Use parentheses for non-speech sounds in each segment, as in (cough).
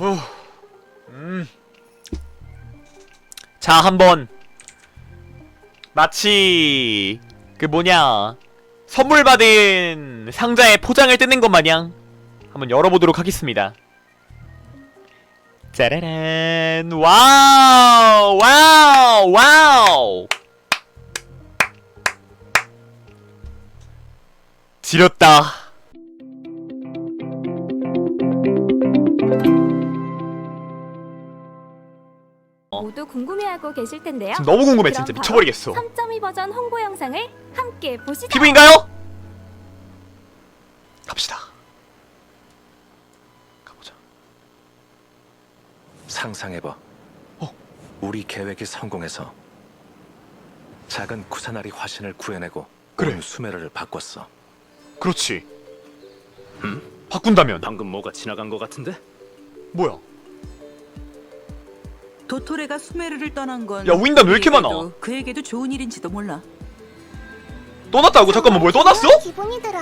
후. 음. 자, 한번 마치 그 뭐냐 선물 받은 상자에 포장을 뜯는 것 마냥 한번 열어보도록 하겠습니다. 짜라란 와우 와우 와우 지렸다. 모두 궁금해하고 계실 텐데요. 지금 너무 궁금해 그럼 진짜 바로 미쳐버리겠어. 3.2 버전 홍보 영상을 함께 보시죠. 피부인가요? 갑시다. 가보자. 상상해봐. 어. 우리 계획이 성공해서 작은 쿠사나리 화신을 구해내고 그래. 온 수메르를 바꿨어. 그렇지. 바꾼다면 방금 뭐가 지나간 것 같은데? 뭐야? 도토레가 수메르를 떠난 건 야, 윈단 왜 이렇게 많아? 그에게도- 그에게도 좋은 일인지도 몰라. 떠났다고? 잠깐만 뭐야 떠났어? 기분이 들어.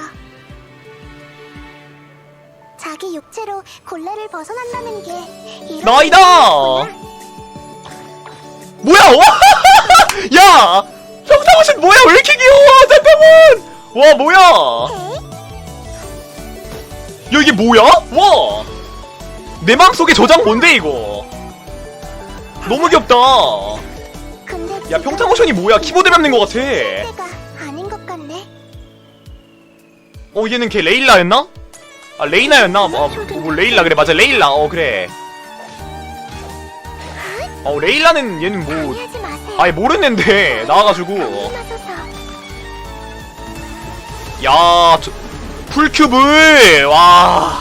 자기 육체로 골레를 벗어난다는 게 이런 나이다! 뭐야? 와! (laughs) 야! 평상신 뭐야? 왜 이렇게 귀여워? 잠깐만! 와 뭐야? 야 이게 뭐야? 와! 내 마음속에 저장 뭔데 이거? 너무 귀엽다. 야 평상오션이 뭐야? 키보드 밟는 것 같아. 어 얘는 걔 레일라였나? 아 레이나였나? 아, 뭐, 뭐 레일라 그래 맞아 레일라 어 그래 어 레일라는 얘는 뭐. 아예 모르는데 나와가지고. 야 저, 풀큐브 와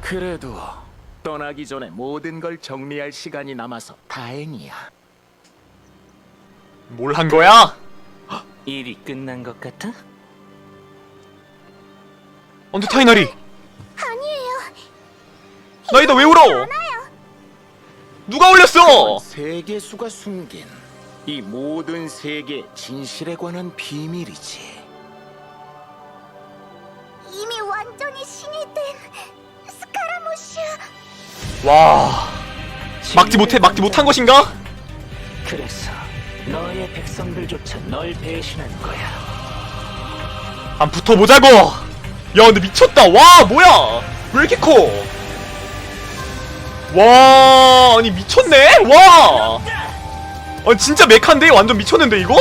그래도 떠나기 전에 모든 걸 정리할 시간이 남아서 다행이야. 뭘 한 거야? 일이 끝난 것 같아? 언더타이너리 아니에요. 나이다 왜 울어? 누가 올렸어? 세계수가 숨긴 이 모든 세계 진실에 관한 비밀이지. 이미 완전히 신이 된 스카라모슈. 와 막지 못해 막지 못한 것인가? 그래서 너의 백성들조차 널 배신한 거야. 한 붙어보자고 야 근데 미쳤다 와 뭐야 왜 이렇게 커? 와 아니 미쳤네 와 아, 진짜 메카인데 완전 미쳤는데 이거?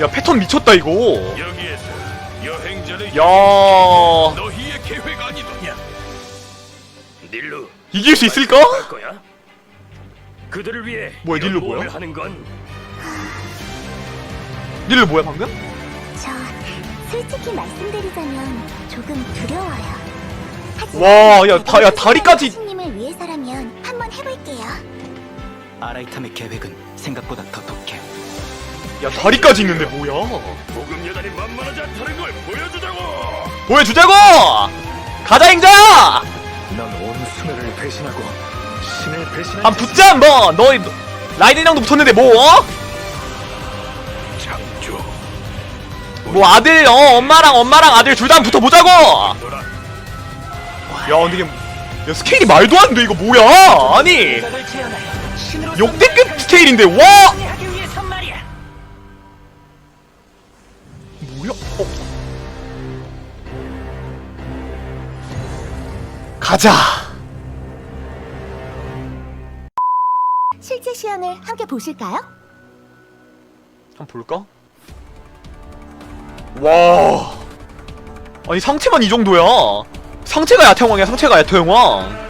야 패턴 미쳤다 이거 야 이길 수 있을까? 그들을 위해 뭐야, 닐루 뭐야? 하는 건 닐르 뭐야 방금? 저 솔직히 말씀드리자면 조금 두려워요. 와, 야, 다- 야, 다리까지- 아라이탐의 계획은 생각보다 더 독해. 야 다리까지 있는데 뭐야? 보금 여단이 만만하지 않다는 걸 보여주자고. 보여주자고! 가자 행자 넌온 수메르를 배신하고 신을 배신한 한 붙자 한번! 너 라이덴이랑도 붙었는데 뭐 어? 창조. 뭐 아들 어 엄마랑 엄마랑 아들 둘 다 붙어보자고! 너라 야 근데 이게 야 스케일이 말도 안 돼 이거 뭐야? 아니 역대급 스케일인데 와! 뭐야? 어. 가자! 실제 시연을 함께 보실까요? 한번 볼까? 와 아니 상체만 이 정도야. 상체가 야태왕이야 상체가 야태왕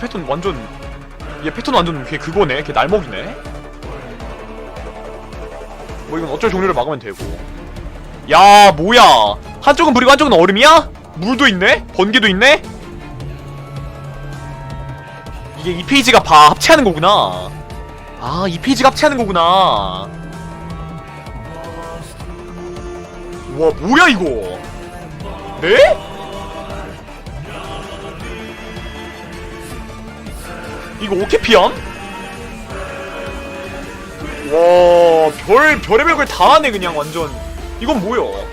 패턴 완전 얘 패턴 완전 걔 그거네 걔 날먹이네 뭐 이건 어쩔 종류를 막으면 되고 야 뭐야 한쪽은 불이고 한쪽은 얼음이야? 물도 있네? 번개도 있네? 이게 이 페이지가 봐 합체하는 거구나 아, 이 페이지가 합체하는 거구나. 와, 뭐야, 이거? 네? 이거 오케피암? 와, 별, 별의별 걸 다 하네, 그냥, 완전. 이건 뭐야?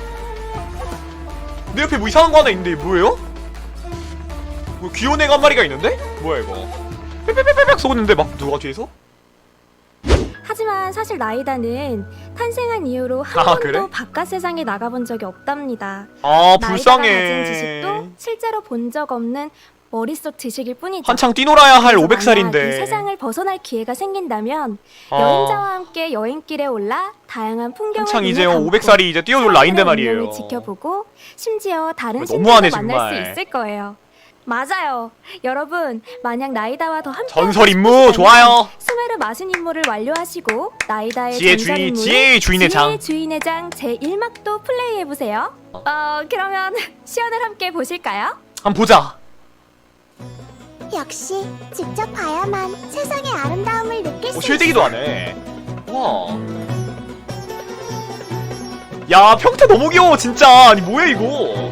내 옆에 뭐 이상한 거 하나 있는데, 뭐예요? 뭐 귀여운 애가 한 마리가 있는데? 뭐야, 이거? 빽빽빽빽 쏘는데, 막, 누가 뒤에서? 하지만 사실 나이다는 탄생한 이후로 한 아, 번도 그래? 바깥 세상에 나가본 적이 없답니다. 아, 나이다가 불쌍해. 가진 지식도 실제로 본 적 없는 머릿속 지식일 뿐이죠. 한창 뛰놀아야 할 그래서 만약 이 500살인데. 세상을 벗어날 기회가 생긴다면 아. 여행자와 함께 여행길에 올라 다양한 풍경을 한창 눈에 이제 감고 500살이 이제 뛰어놀 나이인데 사람들의 말이에요. 운명을 지켜보고 심지어 다른 너무하네, 신들도 만날 정말. 수 있을 거예요. 맞아요. 여러분, 만약 나이다와 더 함께 전설 임무 좋아요. 수메르 마신 임무를 완료하시고 나이다의 지혜 전설 주인- 임무인 지혜의 주인의 장. 지혜의 주인의 장 제1막도 플레이해 보세요. 어, 그러면 (laughs) 시연을 함께 보실까요? 한번 보자. 역시 직접 봐야만 세상의 아름다움을 느낄 수 오. 쉴대기도 하네. 와. 야, 평타 너무 귀여워, 진짜. 아니, 뭐야, 이거.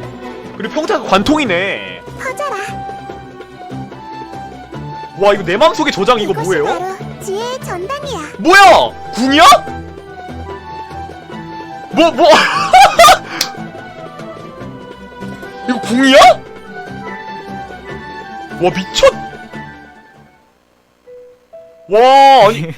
그리고 평타가 관통이네. 퍼져라. 와, 이거 내 마음속의 저장 이거 이것이 뭐예요? 바로 지혜의 전당이야. 뭐야! 궁이야? 뭐, 뭐. (laughs) 이거 궁이야? 와, 미쳤. 와, 아니,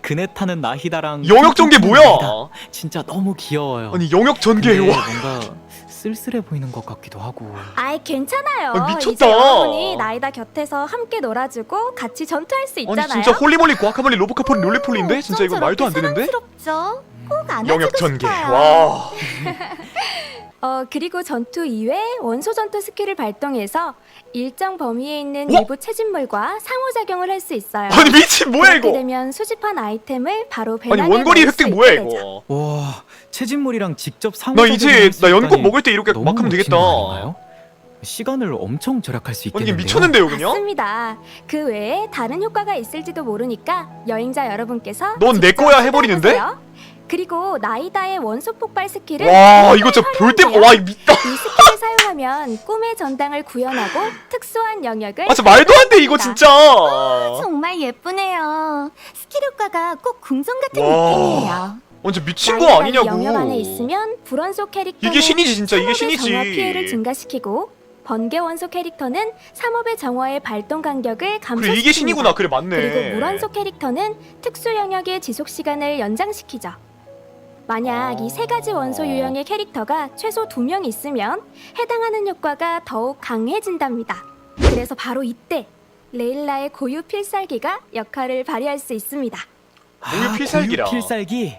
그네 타는 나히다랑 영역 전개 뭐야? 나히다. 진짜 너무 귀여워요. 아니, 영역 전개, 근데 와. 뭔가 쓸쓸해 보이는 것 같기도 하고. 아이 괜찮아요. 아, 미쳤다. 이제 여러분이 나이다 곁에서 함께 놀아주고 같이 전투할 수 있잖아요. 아니, 진짜 홀리몰리 과카몰리 로보카폴리 롤레폴리인데? 진짜 이거 말도 안 되는데? 사랑스럽죠? 꼭 안아주고 영역 전개. 와. 어 그리고 전투 이외 원소 전투 스킬을 발동해서 일정 범위에 있는 와! 일부 체집물과 상호작용을 할 수 있어요. 아니, 미친, 뭐야, 이거? 되면 수집한 아이템을 바로 아니, 배낭에 원거리 넣을 수 획득 뭐야, 되죠. 이거? 와, 체진물이랑 직접 상호 나 이제, 나 연꽃 먹을 때 이렇게 막 하면 되겠다. 시간을 엄청 절약할 수 아니, 있겠는데요. 이게 미쳤는데요, 그냥? 맞습니다. 그 외에 다른 효과가 있을지도 모르니까 여행자 여러분께서 넌내 직접 거야 해버리는데? 찾아보세요. 그리고 나이다의 원소 폭발 스킬은 와, 이거 진짜 볼 때, 와, 이거 미다. 이 스킬을 사용하면 꿈의 전당을 구현하고 특수한 영역을 아, 진짜 말도 안 돼, 이거 진짜. 정말 예쁘네요. 스킬 효과가 꼭 궁전 같은 와. 느낌이에요. 완전 미친 거 아니냐고. 영역 안에 있으면 불원소 캐릭터는 이게 신이지, 진짜. 이게 삼업의 신이지. 정화 피해를 증가시키고 번개 원소 캐릭터는 3업의 정화의 발동 간격을 감소시킵니다. 그래, 이게 신이구나. 그래, 맞네. 그리고 물원소 캐릭터는 특수 영역의 지속 시간을 연장시키죠. 만약 이 세 가지 원소 유형의 캐릭터가 최소 두 명 있으면 해당하는 효과가 더욱 강해진답니다. 그래서 바로 이때 레일라의 고유 필살기가 역할을 발휘할 수 있습니다. 공유 아, 필살기라. 고유 필살기.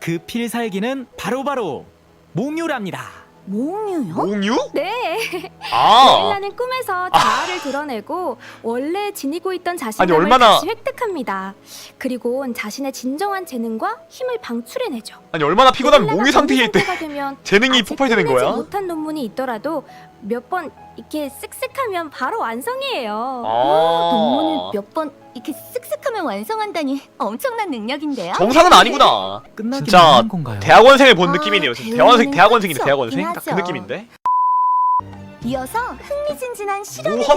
그 필살기는 바로바로 몽유랍니다. 몽유요? 몽유? 네, 아. 레일라는 꿈에서 자아를 드러내고 원래 지니고 있던 아니, 자신감을 얼마나- 다시 획득합니다. 그리고 자신의 진정한 재능과 힘을 방출해내죠. 아니, 얼마나 피곤하면 몽유 상태일 때 상태가 되면 재능이 아직 폭발되는 끝내지 거야? 못한 논문이 있더라도 몇 번 이렇게 쓱쓱하면 바로 완성이에요. 아. 논문을 몇 번 이렇게 쓱쓱하면 완성한다니 엄청난 능력인데요. 정상은 아니구나. 진짜 건가요? 대학원생을 본 아, 느낌이네요. 배우는 대학원생, 대학원생이네, 끝이 대학원생. 없긴 딱그 하죠. 느낌인데? 이어서 흥미진진한 실험에 대해서.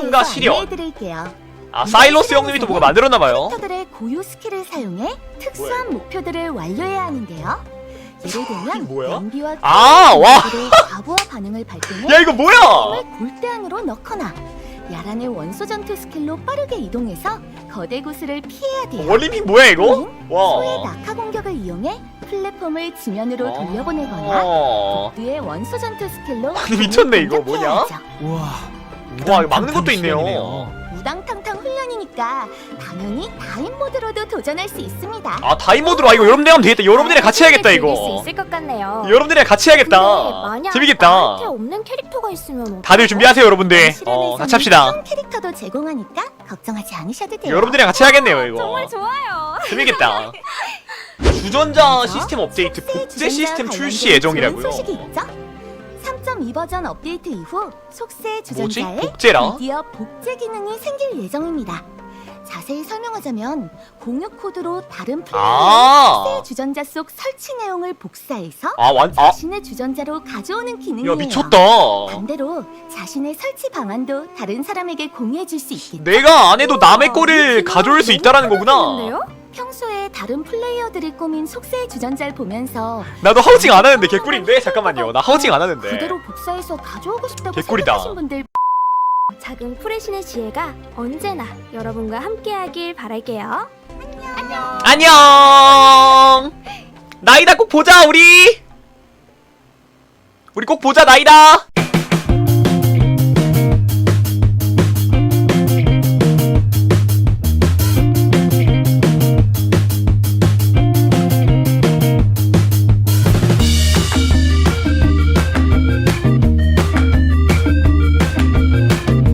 안내해드릴게요. 아, 사일러스 형님이 또 뭐가 만들었나 봐요. 캐릭터들의 고유 스킬을 사용해 특수한 목표들을 완료해야 하는데요. 예를 들면 뭐야? 연비와 아, 와. 로 과부하 반응을 발동해 야, 이거 뭐야? 힘을 골대 안으로 넣거나 야란의 원소 전투 스킬로 빠르게 이동해서 거대 구슬을 피해야 돼요. 원리핀 뭐야, 이거? 소의 와. 낙하 공격을 이용해 플랫폼을 지면으로 돌려보내거나 어. 의 원소 전투 스킬로 아니, 미쳤네, 이거 뭐냐? 공격해야죠. 와, 이거 막는 것도 있네요. 우당탕 탕 훈련이니까 당연히 다인 모드로도 도전할 수 있습니다. 아, 다이모드로, 아, 이거 여러분들 하면 되겠다. 여러분들이랑 같이 해야겠다, 수 이거. 있을 것 같네요. 여러분들이랑 같이 해야겠다. 만약 재밌겠다. 나한테 없는 캐릭터가 있으면 어떡해요? 다들 준비하세요, 여러분들. 실험에서는 어, 같이 합시다. 캐릭터도 제공하니까 걱정하지 않으셔도 돼요. 여러분들이랑 같이 해야겠네요, 이거. 정말 좋아요. 재밌겠다. (laughs) 주전자 시스템 업데이트 복제 시스템 출시 예정이라고요. 좋은 소식이 있죠? 3.2 버전 업데이트 이후 속세 뭐지? 주전자에 복제라? 드디어 복제 기능이 생길 예정입니다. 자세히 설명하자면 공유 코드로 다른 플레이어의 아. 특수의 주전자 속 설치 내용을 복사해서 아, 완, 아, 자신의 주전자로 가져오는 기능이에요. 야, 미쳤다. 반대로 자신의 설치 방안도 다른 사람에게 공유해 줄 수 있겠죠. 내가 안 해도 남의 거를 가져올 수 있다라는 거구나. 평소에 다른 플레이어들이 꾸민 속세의 주전자를 보면서 나도 하우징 안 하는데 개꿀인데? 잠깐만요. 나 하우징 안 하는데. 그대로 복사해서 가져오고 싶다고 개꿀이다. 생각하신 분들 작은 프레신의 지혜가 언제나 여러분과 함께하길 바랄게요. 안녕. 나이다 꼭 보자 우리. 우리 꼭 보자 나이다.